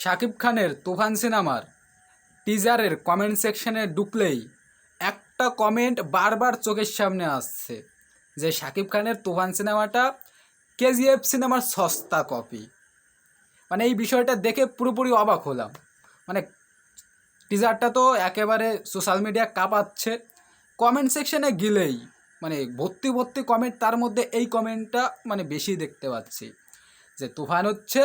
শাকিব খানের তুফান সিনেমার টিজারের কমেন্ট সেকশনে ঢুকলেই একটা কমেন্ট বারবার চোখের সামনে আসছে যে শাকিব খানের তুফান সিনেমাটা কেজিএফ সিনেমার সস্তা কপি। মানে এই বিষয়টা দেখে পুরোপুরি অবাক হলাম। মানে টিজারটা তো একেবারে সোশ্যাল মিডিয়া কাঁপাচ্ছে। কমেন্ট সেকশনে গেলেই মানে ভর্তি ভর্তি কমেন্ট, তার মধ্যে এই কমেন্টটা মানে বেশি দেখতে পাচ্ছি। যে তুফান হচ্ছে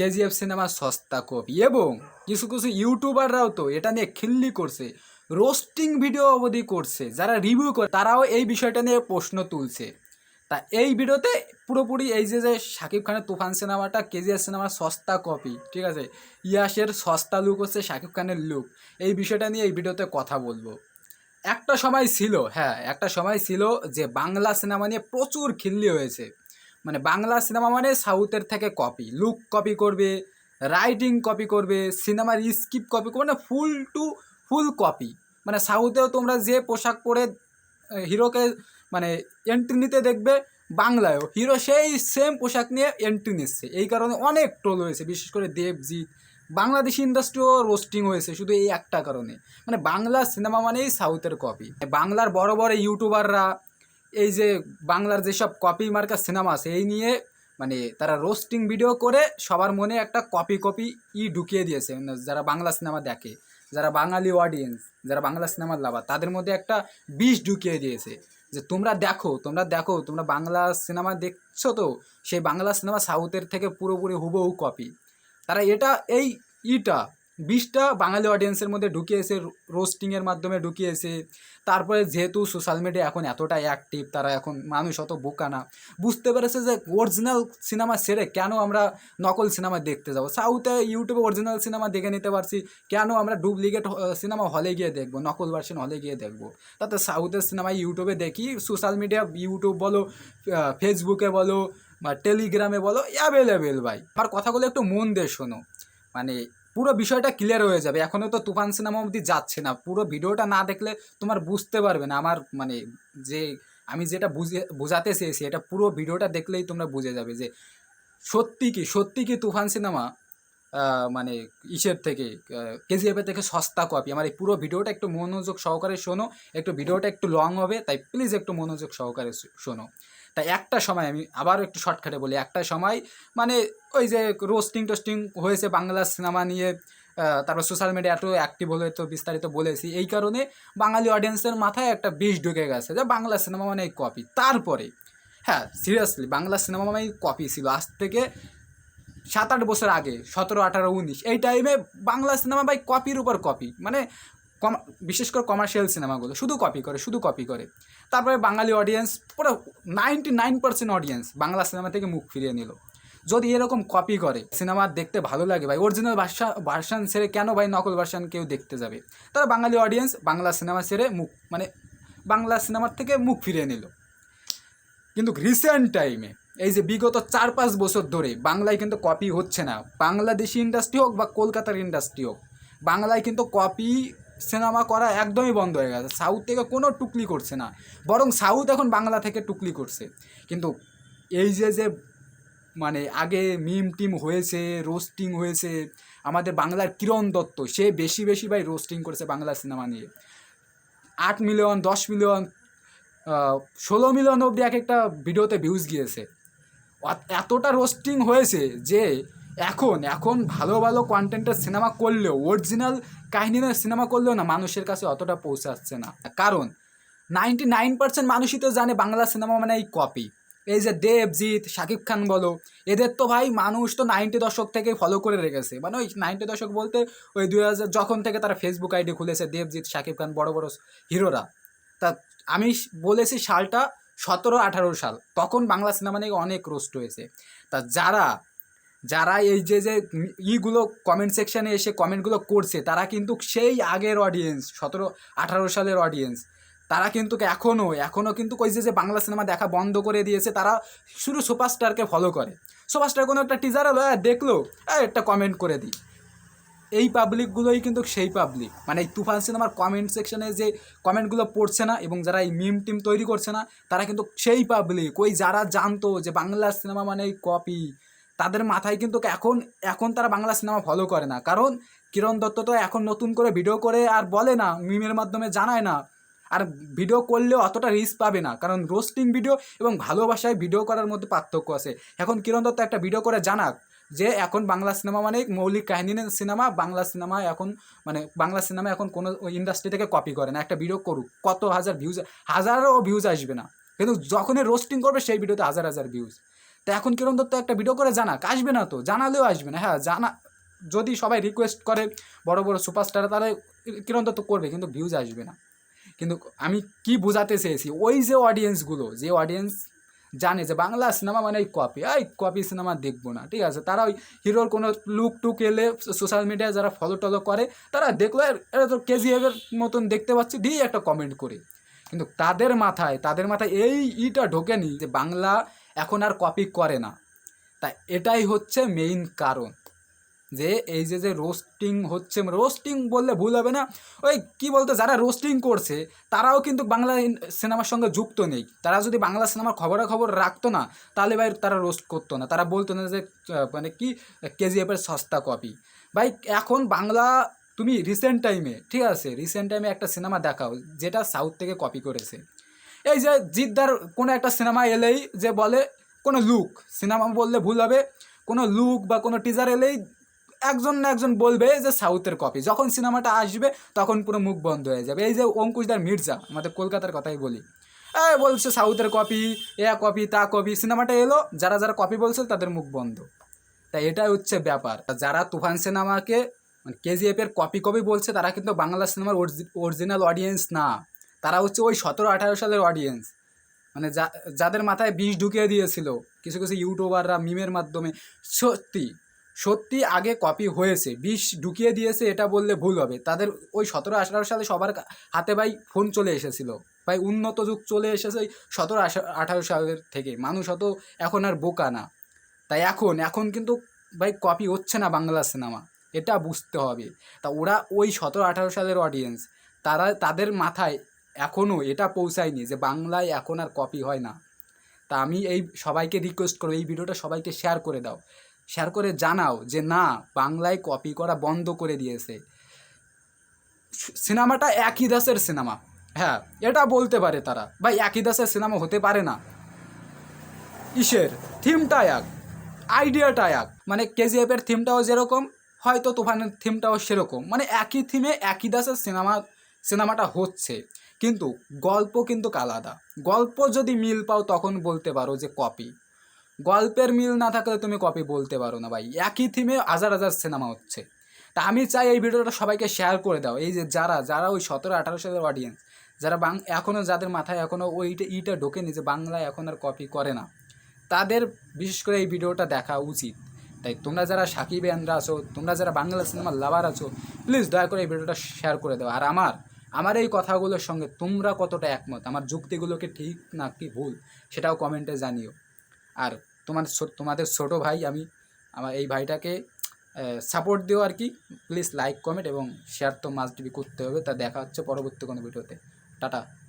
কেজিএফ সিনেমার সস্তা কপি এবং কিছু কিছু ইউটিউবাররাও তো এটা নিয়ে খিল্লি করছে, রোস্টিং ভিডিও অবধি করছে, যারা রিভিউ করে তারাও এই বিষয়টা নিয়ে প্রশ্ন তুলছে। তা এই ভিডিওতে পুরোপুরি এই যে যে শাকিব খানের তুফান সিনেমাটা, কেজিএফ সিনেমার সস্তা কপি, ঠিক আছে? ইয়াসের সস্তা লুক হচ্ছে শাকিব খানের লুক এই বিষয়টা নিয়ে এই ভিডিওতে কথা বলব। একটা সময় ছিল হ্যাঁ একটা সময় ছিল যে বাংলা সিনেমা নিয়ে প্রচুর খিল্লি হয়েছে। মানে বাংলা সিনেমা মানে সাউথের থেকে কপি লুক কপি করবে রাইটিং কপি করবে সিনেমার স্কিপ কপি করবে মানে ফুল টু ফুল কপি মানে সাউথেও তোমরা যে পোশাক পরে হিরোকে মানে এন্ট্রি নিতে দেখবে, বাংলায়ও। হিরো সেই সেম পোশাক নিয়ে এন্ট্রি নিচ্ছে। এই কারণে অনেক ট্রোল হয়েছে, বিশেষ করে দেবজিৎ। বাংলাদেশি ইন্ডাস্ট্রিও রোস্টিং হয়েছে, শুধু এই একটা কারণে। মানে বাংলা সিনেমা মানেই সাউথের কপি বাংলার বড় বড় ইউটিউবাররা এই যে বাংলার যেসব কপি মার্কা সিনেমা আছে, এই নিয়ে মানে তারা রোস্টিং ভিডিও করে সবার মনে একটা কপি কপি ই ঢুকিয়ে দিয়েছে। মানে যারা বাংলা সিনেমা দেখে, যারা বাঙালি অডিয়েন্স যারা বাংলা সিনেমার লাভার তাদের মধ্যে একটা বিষ ঢুকিয়ে দিয়েছে যে তোমরা দেখো তোমরা দেখো, তোমরা বাংলা সিনেমা দেখছ তো, সেই বাংলা সিনেমা সাউথের থেকে পুরোপুরি হুবহু কপি তারা এটা, এই ইটা বিষটা বাঙালি অডিয়েন্সের মধ্যে ঢুকিয়েছে রোস্টিংয়ের মাধ্যমে ঢুকিয়েছে তারপরে যেহেতু সোশ্যাল মিডিয়া এখন এতটাই অ্যাক্টিভ তারা এখন মানুষ অত বোকা না, বুঝতে পেরেছে যে অরিজিনাল সিনেমা সেরে কেন আমরা নকল সিনেমা দেখতে যাব? সাউথে ইউটিউবে অরিজিনাল সিনেমা দেখে নিতে পারছি, কেন আমরা ডুপ্লিকেট সিনেমা হলে গিয়ে দেখব, নকল ভার্সন হলে গিয়ে দেখব? তাতে সাউথের সিনেমা ইউটিউবে দেখি সোশ্যাল মিডিয়া ইউটিউব বলো ফেসবুকে বলো, বা টেলিগ্রামে বলো অ্যাভেলেবেল ভাই। আমার কথাগুলো একটু মন দিয়ে শোনো। মানে পুরো বিষয়টা ক্লিয়ার হয়ে যাবে। এখনও তো তুফান সিনেমা অবধি যাচ্ছে না। পুরো ভিডিওটা না দেখলে তোমার বুঝতে পারবে না। আমার মানে যে আমি যেটা বুঝে, বোঝাতে চেয়েছি, এটা পুরো ভিডিওটা দেখলেই তোমরা বুঝে যাবে যে সত্যি কি সত্যি কি তুফান সিনেমা মানে ইসের থেকে কেজিএফের থেকে সস্তা কপি আমার এই পুরো ভিডিওটা একটু মনোযোগ সহকারে শোনো। একটু ভিডিওটা একটু লং হবে, তাই প্লিজ একটু মনোযোগ সহকারে শোনো। তাই একটা সময় আমি আবারও একটু শর্টকাটে বলি, একটা সময় মানে ওই যে রোস্টিং টোস্টিং হয়েছে বাংলা সিনেমা নিয়ে তারপর সোশ্যাল মিডিয়া এত অ্যাক্টিভ হলে তো বিস্তারিত বলেছি। এই কারণে বাঙালি অডিয়েন্সের মাথায় একটা বিষ ঢুকে গেছে যে বাংলা সিনেমা মানে কপি তারপরে হ্যাঁ সিরিয়াসলি বাংলা সিনেমা মানে কপি ছিল। আজ থেকে সাত আট বছর আগে, সতেরো, আঠারো, উনিশ, এই টাইমে বাংলা সিনেমা বাই কপির উপর কপি মানে কম, বিশেষ করে কমার্শিয়াল সিনেমাগুলো শুধু কপি করে, শুধু কপি করে। তারপরে বাঙালি অডিয়েন্স পুরো ninety nine percent audience Bangla cinema থেকে মুখ ফিরিয়ে নিল। যদি এরকম কপি করে সিনেমা দেখতে ভালো লাগে ভাই অরিজিনাল ভাষা ভার্সান ছেড়ে কেন ভাই নকল ভার্সান কেউ দেখতে যাবে? তারা বাঙালি অডিয়েন্স বাংলা সিনেমা ছেড়ে মুখ মানে বাংলা সিনেমার থেকে মুখ ফিরিয়ে নিল। কিন্তু রিসেন্ট টাইমে এই যে বিগত চার পাঁচ বছর ধরে বাংলায় কিন্তু কপি হচ্ছে না। বাংলাদেশি ইন্ডাস্ট্রি হোক বা কলকাতার ইন্ডাস্ট্রি হোক, বাংলায় কিন্তু কপি সিনেমা করা একদমই বন্ধ হয়ে গেছে। সাউথ থেকে কোনো টুকলি করছে না। বরং সাউথ এখন বাংলা থেকে টুকলি করছে। কিন্তু এই যে যে মানে আগে মিম টিম হয়েছে, রোস্টিং হয়েছে, আমাদের বাংলার কিরণ দত্ত, সে বেশি বেশি ভাই রোস্টিং করেছে বাংলা সিনেমা নিয়ে। আট মিলিয়ন, দশ মিলিয়ন ষোলো মিলিয়ন অবধি এক একটা ভিডিওতে ভিউজ গিয়েছে। এতটা রোস্টিং হয়েছে যে এখন এখন ভালো ভালো কন্টেন্টের সিনেমা করলেও অরিজিনাল কাহিনীর সিনেমা করলেও না মানুষের কাছে অতটা পৌঁছাচ্ছে না। কারণ নাইনটি নাইন পার্সেন্ট মানুষই তো জানে বাংলা সিনেমা মানে এই কপি এই যে দেবজিৎ, শাকিব খান বলো, এদের তো ভাই মানুষ তো নাইনটি দশক থেকে ফলো করে রেখেছে। মানে ওই নাইনটি দশক বলতে ওই দুই হাজার, যখন থেকে তারা ফেসবুক আইডি খুলেছে, দেবজিৎ, শাকিব খান বড় বড় হিরোরা। তা আমি বলেছি সালটা সতেরো আঠারো সাল, তখন বাংলা সিনেমা নিয়ে অনেক রোস্ট হয়েছে। তা যারা যারা এই যে যে ইগুলো কমেন্ট সেকশানে এসে কমেন্টগুলো করছে তারা কিন্তু সেই আগের অডিয়েন্স সতেরো আঠারো সালের অডিয়েন্স তারা কিন্তু এখনও এখনও কিন্তু ওই যে যে বাংলা সিনেমা দেখা বন্ধ করে দিয়েছে তারা শুধু সুপারস্টারকে ফলো করে। সুপারস্টার কোনো একটা টিজার হলো "হ্যাঁ, দেখল হ্যাঁ, একটা কমেন্ট করে দিই। এই পাবলিকগুলোই কিন্তু সেই পাবলিক মানে এই তুফান সিনেমার কমেন্ট সেকশনে যে কমেন্টগুলো পড়ছে না এবং যারা এই মিম টিম তৈরি করছে না তারা কিন্তু সেই পাবলিক ওই যারা জানতো যে বাংলা সিনেমা মানে কপি তাদের মাথায় কিন্তু এখন এখন তারা বাংলা সিনেমা ফলো করে না। কারণ কিরণ দত্ত তো এখন নতুন করে ভিডিও করে আর বলে না, মিমের মাধ্যমে জানায় না। আর ভিডিও করলেও অতটা রিস্ক পাবে না। কারণ রোস্টিং ভিডিও এবং ভালোবাসায় ভিডিও করার মধ্যে পার্থক্য আছে। এখন কিরণ দত্ত একটা ভিডিও করে জানাক যে এখন বাংলা সিনেমা মানে মৌলিক কাহিনী সিনেমা বাংলা সিনেমা এখন মানে বাংলা সিনেমা এখন কোনো ইন্ডাস্ট্রি থেকে কপি করে না। একটা ভিডিও করুক, কত হাজার ভিউজ হাজারও ভিউজ আসবে না। কিন্তু যখনই রোস্টিং করবে সেই ভিডিওতে হাজার হাজার ভিউজ তা এখন কিরণ দত্ত একটা ভিডিও করে জানাক? আসবে না তো, জানালেও আসবে না। হ্যাঁ জানা, যদি সবাই রিকোয়েস্ট করে বড় বড় সুপারস্টার তাহলে কিরণ দত্ত করবে? কিন্তু ভিউজ আসবে না। কিন্তু আমি কি বোঝাতে চেয়েছি? ওই যে অডিয়েন্সগুলো যে অডিয়েন্স জানে যে বাংলা সিনেমা মানে এই কপি এই কপি সিনেমা দেখব না, ঠিক আছে? তারা ওই হিরোর কোনো লুক টুক এলে সোশ্যাল মিডিয়ায় যারা ফলো টলো করে, তারা দেখল এটা তো কেজিএফের মতন দেখতে পাচ্ছি দিয়ে একটা কমেন্ট করে। কিন্তু তাদের মাথায় তাদের মাথায় এই ইটা ঢোকেনি যে বাংলা এখন আর কপি করে না। তা এটাই হচ্ছে মেইন কারণ। যে এই যে যে রোস্টিং হচ্ছে রোস্টিং বললে ভুল হবে না। ওই কি বলতো, যারা রোস্টিং করছে, তারাও কিন্তু বাংলা সিনেমার সঙ্গে যুক্ত নেই। তারা যদি বাংলা সিনেমার খবরাখবর রাখতো না, তাহলে ভাই তারা রোস্ট করতো না। তারা বলতো না যে মানে কি কেজিএফের সস্তা কপি ভাই, এখন বাংলা, তুমি রিসেন্ট টাইমে ঠিক আছে রিসেন্ট টাইমে একটা সিনেমা দেখাও, যেটা সাউথ থেকে কপি করেছে। এই যে জিদ্দার কোনো একটা সিনেমা এলেই যে বলে কোনো লুক, সিনেমা বললে ভুল হবে, কোনো লুক বা কোনো টিজার এলেই একজন না একজন বলবে যে সাউথের কপি যখন সিনেমাটা আসবে, তখন পুরো মুখ বন্ধ হয়ে যাবে। এই যে অঙ্কুশদার মির্জা, আমাদের কলকাতার কথাই বলি। এই বলছে সাউথের কপি এ কপি তা কপি সিনেমাটা এলো, যারা যারা কপি বলছে তাদের মুখ বন্ধ। তাই এটাই হচ্ছে ব্যাপার। যারা তুফান সিনেমাকে মানে কেজিএফের কপি কপি বলছে, তারা কিন্তু বাংলা সিনেমার অরিজিনাল অডিয়েন্স না। তারা হচ্ছে ওই সতেরো, আঠারো সালের অডিয়েন্স মানে যা, যাদের মাথায় বিষ ঢুকিয়ে দিয়েছিল, কিছু কিছু ইউটিউবাররা মিমের মাধ্যমে। সত্যি সত্যি আগে কপি হয়েছে। বিষ ঢুকিয়ে দিয়েছে, এটা বললে ভুল হবে। তাদের ওই সতেরো, আঠারো সালে সবার হাতে ভাই ফোন চলে এসেছিল। ভাই উন্নত যুগ চলে এসেছে ওই সতেরো আঠারো সালের থেকে। মানুষ অত এখন আর বোকা না। তাই এখন এখন কিন্তু ভাই কপি হচ্ছে না বাংলা সিনেমা এটা বুঝতে হবে। তা ওরা ওই সতেরো, আঠারো সালের অডিয়েন্স তারা, তাদের মাথায় এখনও এটা পৌঁছায়নি যে বাংলায় এখন আর কপি হয় না। তা আমি এই সবাইকে রিকোয়েস্ট করব, এই ভিডিওটা সবাইকে শেয়ার করে দাও। শেয়ার করে জানাও যে না, বাংলায় কপি করা বন্ধ করে দিয়েছে। সিনেমাটা একই দাসের সিনেমা। হ্যাঁ এটা বলতে পারে তারা। ভাই, একই দাসের সিনেমা হতে পারে না। ইসের থিমটা এক আইডিয়াটা এক। মানে কেজিএফের থিমটাও যেরকম, হয়তো তুফানের থিমটাও সেরকম। মানে একই থিমে একই দাসের সিনেমা সিনেমাটা হচ্ছে। কিন্তু গল্প কিন্তু আলাদা। গল্প যদি মিল পাও তখন বলতে পারো যে কপি গল্পের মিল না থাকলে তুমি কপি বলতে পারো না ভাই। একই থিমে হাজার হাজার সিনেমা হচ্ছে। তা আমি চাই এই ভিডিওটা সবাইকে শেয়ার করে দাও। এই যে যারা যারা ওই সতেরো, আঠারো সালের অডিয়েন্স যারা বাং এখনও যাদের মাথায় এখনও ওইটা ইটা ঢোকেনি যে বাংলায় এখন আর কপি করে না, তাদের বিশেষ করে এই ভিডিওটা দেখা উচিত। তাই তোমরা যারা সাকিব এনরা আছো, তোমরা যারা বাংলা সিনেমার লাভার আছো প্লিজ দয়া করে এই ভিডিওটা শেয়ার করে দাও। আর আমার আমার এই কথাগুলোর সঙ্গে তোমরা কতটা একমত? আমার যুক্তিগুলোকে ঠিক না কি ভুল? সেটাও কমেন্টে জানিও। আর তোমার তোমাদের ছোট ভাই, আমি, আমার এই ভাইটাকে সাপোর্ট দিও আর কি। প্লিজ লাইক কমেন্ট এবং শেয়ার তো মাস্ট বি করতে হবে। তা দেখা হচ্ছে পরবর্তী কোনো ভিডিওতে। টাটা।